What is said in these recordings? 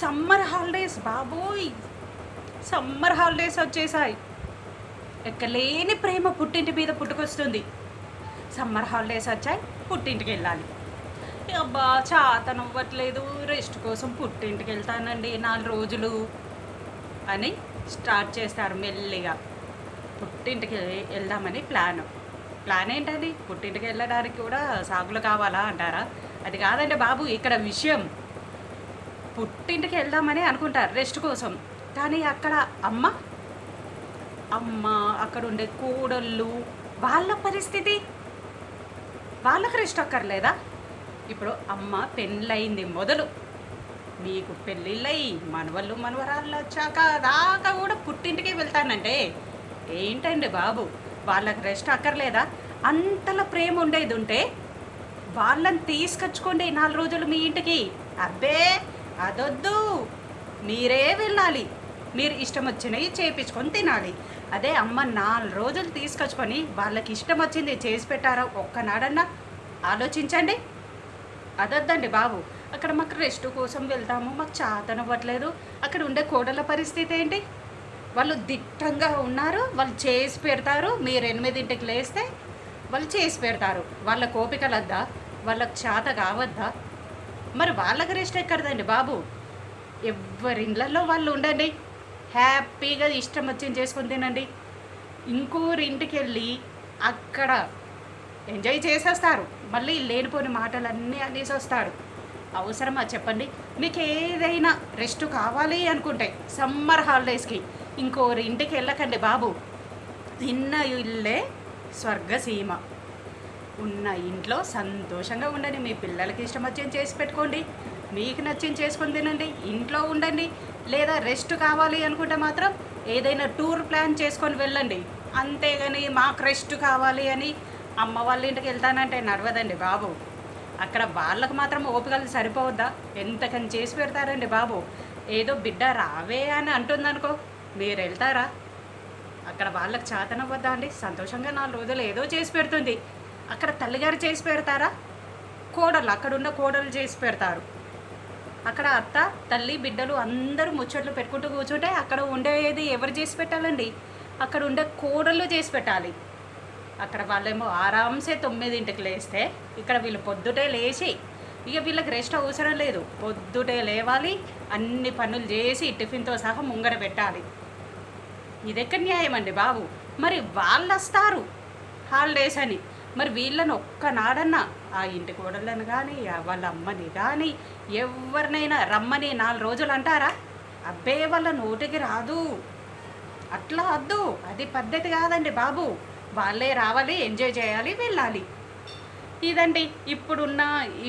Summer holidays బాబోయ్! Summer holidays వచ్చేసాయి. ఎక్కలేని ప్రేమ పుట్టింటి మీద పుట్టుకొస్తుంది. సమ్మర్ హాలిడేస్ వచ్చాయి పుట్టింటికి వెళ్ళాలి. అబ్బా చాతనవ్వట్లేదు రెస్ట్ కోసం పుట్టింటికి వెళ్తానండి నాలుగు రోజులు అని స్టార్ట్ చేస్తారు మెల్లిగా. పుట్టింటికి వెళ్దామని ప్లాన్. ప్లాన్ ఏంటండి పుట్టింటికి వెళ్ళడానికి కూడా సాగులు కావాలా అంటారా? అది కాదండి బాబు ఇక్కడ విషయం. పుట్టింటికి వెళ్దామని అనుకుంటారు రెస్ట్ కోసం. కానీ అక్కడ అమ్మ అమ్మ అక్కడ ఉండే కూడళ్ళు వాళ్ళ పరిస్థితి? వాళ్ళకి రెస్ట్ అక్కర్లేదా? ఇప్పుడు అమ్మ పెళ్ళయింది మొదలు. మీకు పెళ్ళిళ్ళై మనవళ్ళు మనవరాళ్ళు వచ్చాక దాకా కూడా పుట్టింటికి వెళ్తానంటే ఏంటండి బాబు? వాళ్ళకి రెస్ట్ అక్కర్లేదా? అంతలా ప్రేమ ఉండేది ఉంటే వాళ్ళని తీసుకొచ్చుకోండి నాలుగు రోజులు మీ ఇంటికి. అబ్బే! అదొద్దు. మీరే వెళ్ళాలి. మీరు ఇష్టం వచ్చినవి చేయించుకొని తినాలి. అదే అమ్మ నాలుగు రోజులు తీసుకొచ్చుకొని వాళ్ళకి ఇష్టం వచ్చింది చేసి పెట్టారా ఒక్కనాడన్నా ఆలోచించండి. అదొద్దండి బాబు. అక్కడ మాకు రెస్ట్ కోసం వెళ్తాము. మాకు చాతనవ్వట్లేదు. అక్కడ ఉండే కోడల పరిస్థితి ఏంటి? వాళ్ళు దిట్టంగా ఉన్నారు. వాళ్ళు చేసి పెడతారు. మీరు ఎనిమిదింటికి లేస్తే వాళ్ళు చేసి పెడతారు. వాళ్ళ కోపికలద్దా వాళ్ళకి చేత కావద్దా? మరి వాళ్ళకి రెస్ట్ ఎక్కడదండి బాబు. ఎవరి ఇళ్ళల్లో వాళ్ళు ఉండండి. హ్యాపీగా ఇష్టం వచ్చింది చేసుకొని తినండి. ఇంకోరి ఇంటికి వెళ్ళి అక్కడ ఎంజాయ్ చేసేస్తారు. మళ్ళీ లేనిపోని మాటలన్నీ అనేసి వస్తారు. అవసరమా చెప్పండి? మీకు ఏదైనా రెస్ట్ కావాలి అనుకుంటే సమ్మర్ హాలిడేస్కి ఇంకోరి ఇంటికి వెళ్ళకండి బాబు. తిన్న ఇల్లే స్వర్గసీమ. ఉన్న ఇంట్లో సంతోషంగా ఉండండి. మీ పిల్లలకి ఇష్టం వచ్చింది చేసి పెట్టుకోండి. మీకు నచ్చింది చేసుకొని తినండి. ఇంట్లో ఉండండి. లేదా రెస్ట్ కావాలి అనుకుంటే మాత్రం ఏదైనా టూర్ ప్లాన్ చేసుకొని వెళ్ళండి. అంతేగాని మాకు రెస్ట్ కావాలి అని అమ్మ వాళ్ళ ఇంటికి వెళ్తానంటే నడవదండి బాబు. అక్కడ వాళ్ళకు మాత్రం ఓపికలు సరిపోవద్దా? ఎంతకని చేసి పెడతారండి బాబు. ఏదో బిడ్డ రావే అని అంటుందనుకో మీరు వెళ్తారా? అక్కడ వాళ్ళకి చేతనవ్వద్దా అండి? సంతోషంగా నాలుగు రోజులు ఏదో చేసి పెడుతుంది. అక్కడ తల్లిగారు చేసి పెడతారా? కోడలు అక్కడ ఉన్న కోడలు చేసి పెడతారు. అక్కడ అత్త తల్లి బిడ్డలు అందరూ ముచ్చట్లు పెట్టుకుంటూ కూర్చుంటే అక్కడ ఉండేది ఎవరు చేసి పెట్టాలండి? అక్కడ ఉండే కోడళ్ళు చేసి పెట్టాలి. అక్కడ వాళ్ళేమో ఆరాంసే తొమ్మిదింటికి లేస్తే ఇక్కడ వీళ్ళు పొద్దుటే లేచి ఇక వీళ్ళకి రెస్ట్ అవసరం లేదు. పొద్దుటే లేవాలి అన్ని పనులు చేసి టిఫిన్తో సహా ముంగర పెట్టాలి. ఇది ఎక్కడ న్యాయం అండి బాబు? మరి వాళ్ళు వస్తారు హాలిడేస్ అని. మరి వీళ్ళని ఒక్కనాడన్నా ఆ ఇంటి కోడళ్ళని కానీ వాళ్ళ అమ్మని కానీ ఎవరినైనా రమ్మని నాలుగు రోజులు అంటారా? అబ్బే వాళ్ళ నోటికి రాదు. అట్లా వద్దు అది పద్ధతి కాదండి బాబు. వాళ్ళే రావాలి ఎంజాయ్ చేయాలి వెళ్ళాలి. ఇదండి ఇప్పుడున్న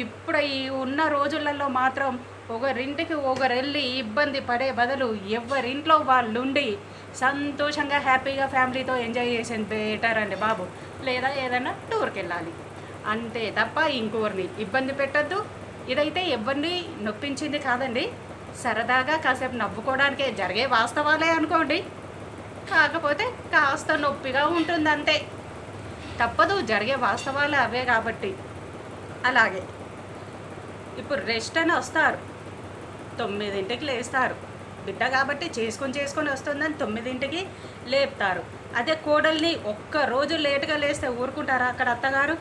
ఇప్పుడు ఈ ఉన్న రోజులలో మాత్రం ఒకరింటికి ఒకరు వెళ్ళి ఇబ్బంది పడే బదులు ఎవరింట్లో వాళ్ళుండి సంతోషంగా హ్యాపీగా ఫ్యామిలీతో ఎంజాయ్ చేసేది బెటర్ అండి బాబు. లేదా ఏదైనా టూర్కి వెళ్ళాలి. అంతే తప్ప ఇంకోరిని ఇబ్బంది పెట్టద్దు. ఇదైతే ఎవరిని నొప్పించింది కాదండి. సరదాగా కాసేపు నవ్వుకోవడానికే జరిగే వాస్తవాలే అనుకోండి. కాకపోతే కాస్త నొప్పిగా ఉంటుంది అంతే తప్పదు జరిగే వాస్తవాలు అవే కాబట్టి. అలాగే. ఇప్పుడు రెస్ట్ అని వస్తారు. తొమ్మిదింటికి లేస్తారు. బిడ్డ కాబట్టి చేసుకొని చేసుకొని వస్తుందని తొమ్మిదింటికి లేపుతారు. అదే కోడల్ని ఒక్క రోజు లేటుగా లేస్తే ఊరుకుంటారా అక్కడ అత్తగారు?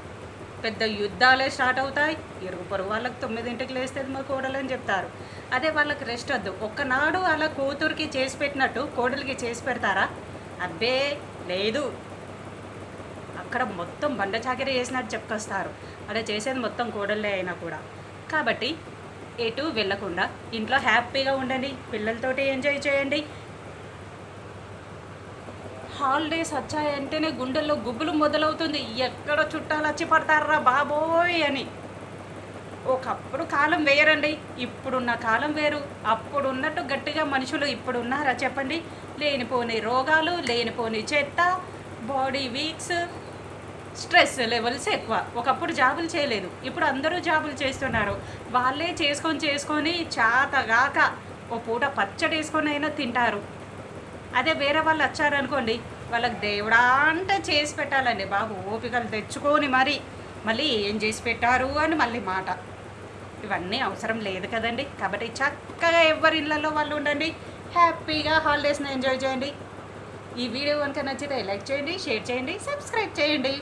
పెద్ద యుద్ధాలే స్టార్ట్ అవుతాయి. ఇరుగు పొరుగు వాళ్ళకి తొమ్మిదింటికి లేస్తే మా కోడలు అని చెప్తారు. అదే వాళ్ళకి రెస్ట్ వద్దు. ఒక్కనాడు అలా కూతురికి చేసి పెట్టినట్టు కోడలికి చేసి పెడతారా? అబ్బే లేదు. అక్కడ మొత్తం బండ చాకరీ చేసినట్టు చెప్పుకొస్తారు. అలా చేసేది మొత్తం కోడళ్ళే అయినా కూడా. కాబట్టి ఎటు వెళ్ళకుండా ఇంట్లో హ్యాపీగా ఉండండి పిల్లలతోటి ఎంజాయ్ చేయండి. హాలిడేస్ వచ్చాయంటేనే గుండెల్లో గుబ్బులు మొదలవుతుంది. ఎక్కడ చుట్టాలు వచ్చి పడతారా బాబోయ్ అని. ఒకప్పుడు కాలం వేరండి ఇప్పుడున్న కాలం వేరు. అప్పుడు ఉన్నట్టు గట్టిగా మనుషులు ఇప్పుడు ఉన్నారా చెప్పండి? లేనిపోని రోగాలు లేనిపోని చెత్త బాడీ వీక్స్ స్ట్రెస్ లెవెల్స్ ఎక్కువ. ఒకప్పుడు జాబులు చేయలేదు. ఇప్పుడు అందరూ జాబులు చేస్తున్నారు. వాళ్ళే చేసుకొని చేసుకొని చాతగాక ఓ పూట పచ్చడి వేసుకొని అయినా తింటారు. అదే వేరే వాళ్ళు వచ్చారనుకోండి వాళ్ళకి దేవుడా అంటే చేసి పెట్టాలండి బాబు. ఓపికలు తెచ్చుకొని మరి మళ్ళీ ఏం చేసి పెట్టారు అని మళ్ళీ మాట. ఇవన్నీ అవసరం లేదు కదండి. కాబట్టి చక్కగా ఎవరి ఇళ్ళల్లో వాళ్ళు ఉండండి. హ్యాపీగా హాలిడేస్ని ఎంజాయ్ చేయండి. ఈ వీడియో కనుక నచ్చితే లైక్ చేయండి షేర్ చేయండి సబ్స్క్రైబ్ చేయండి.